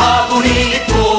화분이 있고